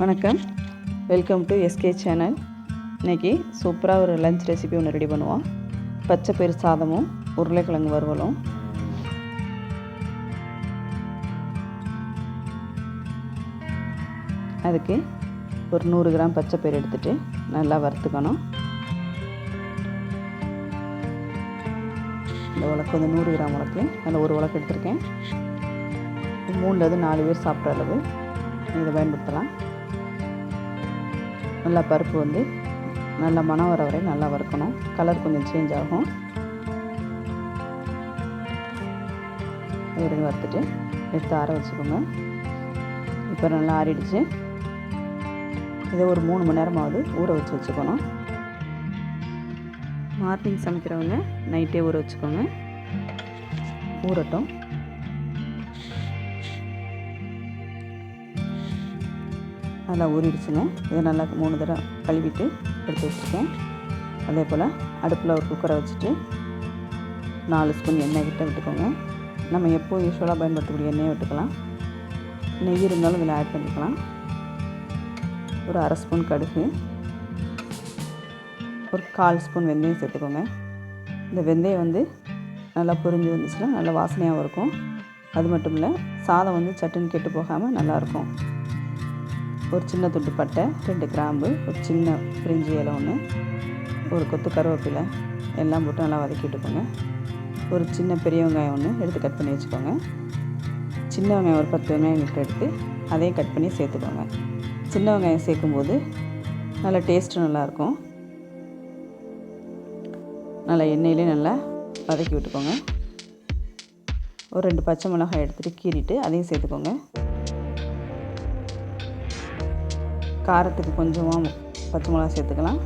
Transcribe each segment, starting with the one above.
வணக்கம். Welcome to SK channel இன்றைக்கி சூப்பராக ஒரு லஞ்ச் ரெசிபி ஒன்று ரெடி பண்ணுவோம். பச்சை பயிர் சாதமும் உருளைக்கிழங்கு வறுவலும். அதுக்கு ஒரு நூறு கிராம் பச்சை பயிர் எடுத்துகிட்டு நல்லா வறுத்துக்கணும். இந்த உலக்கு வந்து நூறு கிராம் உலக்கு. அதில் ஒரு உலக்கு எடுத்திருக்கேன். மூணுலேருந்து நாலு பேர் சாப்பிட்ற அளவு இதை பயன்படுத்தலாம். நல்லா பருப்பு வந்து நல்லா மனம் வர வரை நல்லா வறுக்கணும். கலர் கொஞ்சம் சேஞ்ச் ஆகும். இப்படி வறுத்துட்டு எடுத்து ஆற வச்சுக்கோங்க. இப்போ நல்லா ஆறிடுச்சு. இதை ஒரு மூணு மணி நேரமாவது ஊற வச்சு வச்சுக்கணும். மார்னிங் சமைக்கிறவங்க நைட்டே ஊற வச்சுக்கோங்க. ஊறட்டும். நல்லா ஊறிடுச்சுங்க. இதை நல்லா மூணு தடவை கழுவிட்டு எடுத்து வச்சுருக்கேன். அதே போல் அடுப்பில் ஒரு குக்கரை வச்சுட்டு நாலு ஸ்பூன் எண்ணெய் விட்ட விட்டுக்கோங்க. நம்ம எப்போ யூஸ்வலாக பயன்படுத்தக்கூடிய எண்ணெயை விட்டுக்கலாம். நெய் இருந்தாலும் இதில் ஆட் பண்ணிக்கலாம். ஒரு அரை ஸ்பூன் கடுகு. ஒரு கால் ஸ்பூன் வெந்தயம் சேர்த்துக்கோங்க. இந்த வெந்தயம் வந்து நல்லா பொரிஞ்சு வந்துச்சுன்னா நல்லா வாசனையாகவும் இருக்கும். அது மட்டும் இல்லை சாதம் வந்து சட்டுன்னு கெட்டு போகாமல் நல்லாயிருக்கும். ஒரு சின்ன துண்டு பட்டை ரெண்டு கிராம்பு ஒரு சின்ன பிரிஞ்சி இலை ஒன்று ஒரு கொத்து கருவேப்பிலை எல்லாம் போட்டு நல்லா வதக்கி விட்டுக்கோங்க. ஒரு சின்ன பெரிய வெங்காயம் ஒன்று எடுத்து கட் பண்ணி வச்சுக்கோங்க. சின்ன வெங்காயம் ஒரு பத்து வெங்காயம் கிட்ட எடுத்து அதையும் கட் பண்ணி சேர்த்துக்கோங்க. சின்ன வெங்காயம் சேர்க்கும்போது நல்லா டேஸ்ட்டு நல்லாயிருக்கும் நல்லா எண்ணெயிலே நல்லா வதக்கி விட்டுக்கோங்க. ஒரு ரெண்டு பச்சை மிளகாய் எடுத்துகிட்டு கீறிட்டு அதையும் சேர்த்துக்கோங்க. காரத்துக்கு கொஞ்சமாக பச்சை மிளகா சேர்த்துக்கலாம்.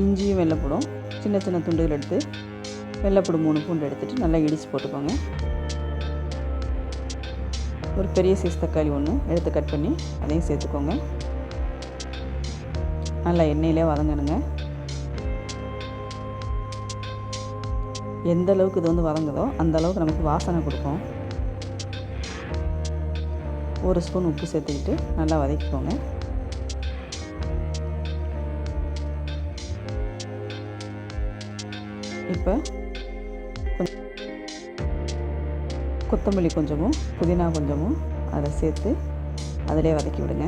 இஞ்சியும் வெள்ளைப்படும் சின்ன சின்ன துண்டுகள் எடுத்து வெள்ளைப்பூடு மூணு பூண்டு எடுத்துகிட்டு நல்லா இடித்து போட்டுக்கோங்க. ஒரு பெரிய சைஸ் தக்காளி ஒன்று எடுத்து கட் பண்ணி அதையும் சேர்த்துக்கோங்க. நல்லா எண்ணெயிலே வதங்கணுங்க. எந்த அளவுக்கு இது வந்து வதங்குதோ அந்த அளவுக்கு நமக்கு வாசனை கொடுக்கும். ஒரு ஸ்பூன் உப்பு சேர்த்துக்கிட்டு நல்லா வதக்கிக்கோங்க. இப்போ கொஞ்சம் கொத்தமல்லி கொஞ்சமும் புதினா கொஞ்சமும் அதை சேர்த்து அதிலே வதக்கி விடுங்க.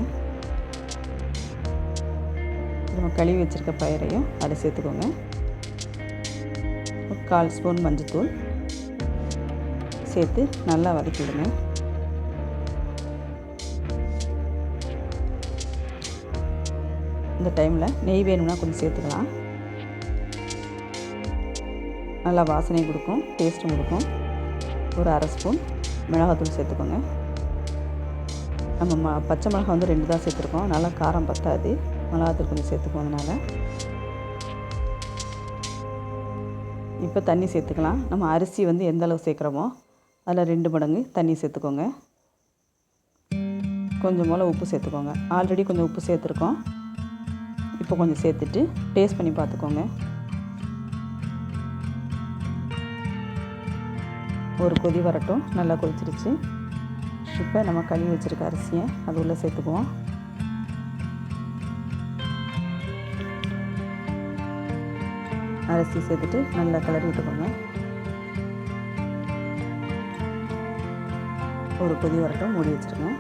நம்ம கழுவி வச்சுருக்க பயிரையும் அதை சேர்த்துக்கோங்க. கால் ஸ்பூன் மஞ்சத்தூள் சேர்த்து நல்லா வதக்கி இந்த டைமில் நெய் வேணும்னா கொஞ்சம் சேர்த்துக்கலாம். நல்லா வாசனை கொடுக்கும் டேஸ்ட்டும் கொடுக்கும். ஒரு அரை ஸ்பூன் மிளகாத்தூள் சேர்த்துக்கோங்க. நம்ம ம பச்சை மிளகா வந்து ரெண்டு தான் சேர்த்துருக்கோம். நல்லா காரம் பத்தாது. மிளகாத்தூள் கொஞ்சம் சேர்த்துக்கோம் அதனால். இப்போ தண்ணி சேர்த்துக்கலாம். நம்ம அரிசி வந்து எந்த அளவு சேர்க்குறோமோ அதில் ரெண்டு மடங்கு தண்ணி சேர்த்துக்கோங்க. கொஞ்சம் போல் உப்பு சேர்த்துக்கோங்க. ஆல்ரெடி கொஞ்சம் உப்பு சேர்த்துருக்கோம். இப்போ கொஞ்சம் சேர்த்துட்டு டேஸ்ட் பண்ணி பார்த்துக்கோங்க. ஒரு கொதி வரட்டும். நல்லா கொதிச்சிருச்சு. இப்போ நம்ம கழுவி வச்சுருக்க அரிசியை அது உள்ளே சேர்த்துக்குவோம். அரிசி சேர்த்துட்டு நல்லா கிளறி விட்டுக்கோங்க. ஒரு கொதி வரட்டும். மூடி வச்சுருங்க.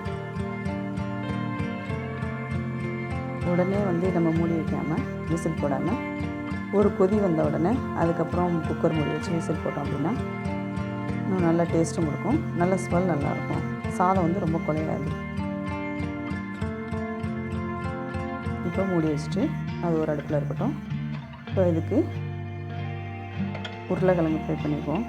உடனே வந்து நம்ம மூடி வைக்காமல் விசில் போடாமல் ஒரு கொதி வந்த உடனே அதுக்கப்புறம் குக்கர் மூடி வச்சு விசில் போட்டோம் அப்படின்னா இன்னும் நல்லா டேஸ்ட்டும் கொடுக்கும். நல்ல ஸ்மெல் நல்லாயிருக்கும் சாதம் வந்து ரொம்ப குழையாது இப்போ மூடி வச்சுட்டு அது ஒரு அடுப்பில் இருக்கட்டும். இப்போ இதுக்கு உருளைக்கிழங்கு ஃப்ரை பண்ணிக்குவோம்.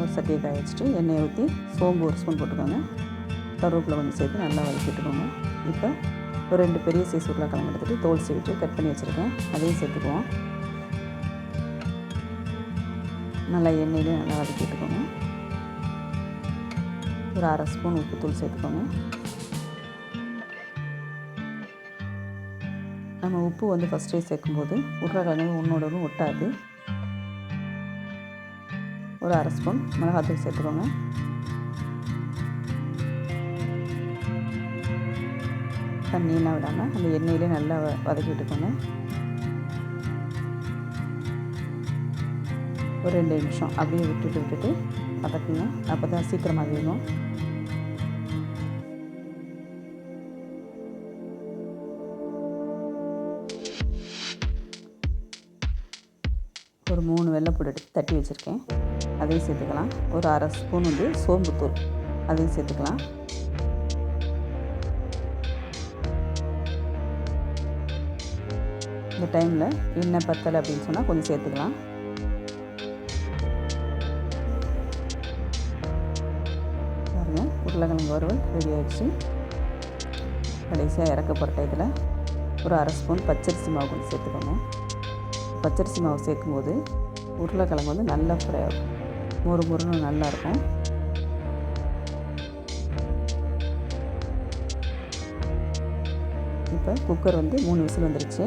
ஒரு சட்டியை காய வச்சுட்டு எண்ணெயை ஊற்றி சோம்பு ஒரு ஸ்பூன் போட்டுக்கோங்க. கருவேப்பிலை கொஞ்சம் சேர்த்து நல்லா வதக்கிட்டுக்கோங்க. இப்போ ஒரு ரெண்டு பெரிய சைஸ் உருளைக்கிழங்கு எடுத்துகிட்டு தோல் சீவிட்டு கட் பண்ணி வச்சுருக்கேன். அதையும் சேர்த்துக்குவோம். நல்லா எண்ணெயிலையும் நல்லா வதக்கிட்டுக்கோங்க. ஒரு அரை ஸ்பூன் உப்புத்தூள் சேர்த்துக்கோங்க. நம்ம உப்பு வந்து ஃபஸ்ட்டே சேர்க்கும்போது உருளைக்கிழங்கு ஒன்றோட ஒட்டாது. ஒரு அரை ஸ்பூன் மிளகாத்தூள் சேர்த்துக்கோங்க. தண்ணியெல்லாம் விடாமல் அந்த எண்ணெயிலே நல்லா வதக்கி விட்டுக்கோங்க. ஒரு ரெண்டு நிமிஷம். அப்படியே விட்டுட்டு விட்டுட்டு வதக்குங்க. அப்போ தான் சீக்கிரமாக வேகும். ஒரு மூணு வெள்ளைப்பூடு எடுத்து தட்டி வச்சுருக்கேன். அதையும் சேர்த்துக்கலாம். ஒரு அரை ஸ்பூன் வந்து சோம்புத்தூள். அதையும் சேர்த்துக்கலாம். இந்த டைமில் எண்ணெய் பத்தலை அப்படின்னு சொன்னால் கொஞ்சம் சேர்த்துக்கலாம். பாருங்கள் உருளைக்கிழங்கு வறுவல் ரெடி ஆகிடுச்சு கடைசியாக இறக்க போகிற இதில் ஒரு அரை ஸ்பூன் பச்சரிசி மாவு கொஞ்சம் சேர்த்துக்கோங்க. பச்சரிசி மாவு சேர்க்கும்போது உருளைக்கிழங்கு வந்து நல்லா ஃப்ரை ஆகும். மொறு மொறுன்னு நல்லாயிருக்கும் இப்போ குக்கர் வந்து மூணு விசில் வந்துருச்சு.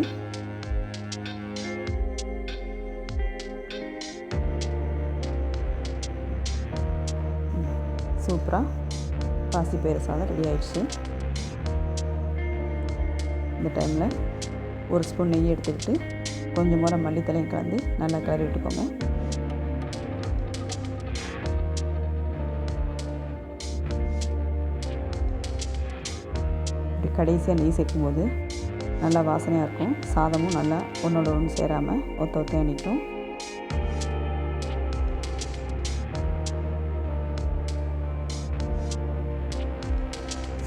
சூப்பராக பாசிப்பயிறு சாதம் ரெடி ஆயிடுச்சு. இந்த டைமில் ஒரு ஸ்பூன் நெய் எடுத்துக்கிட்டு கொஞ்சம் முறை மல்லித்தலையும் கலந்து நல்லா கிளறி விட்டுக்கோங்க. இப்படி கடைசியாக நெய் சேர்க்கும்போது நல்லா வாசனையாக இருக்கும். சாதமும் நல்லா ஒன்றோட ஒன்று சேராமல் ஒத்த ஒத்தையாக நிற்கும்.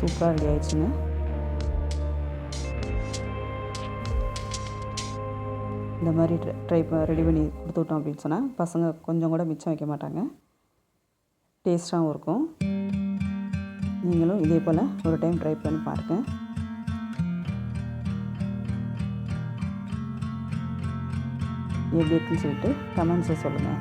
சூப்பராக ரெடி ஆயிடுச்சுங்க. இந்த மாதிரி ட்ரை ரெடி பண்ணி கொடுத்து விட்டோம் அப்படின்னு சொன்னால் பசங்க கொஞ்சம் கூட மிச்சம் வைக்க மாட்டாங்க. டேஸ்ட்டாகவும் இருக்கும். நீங்களும் இதே போல் ஒரு டைம் ட்ரை பண்ணி பாருங்கள் எப்படி இருக்குன்னு சொல்லிட்டு கமெண்ட்ஸை சொல்லுங்கள்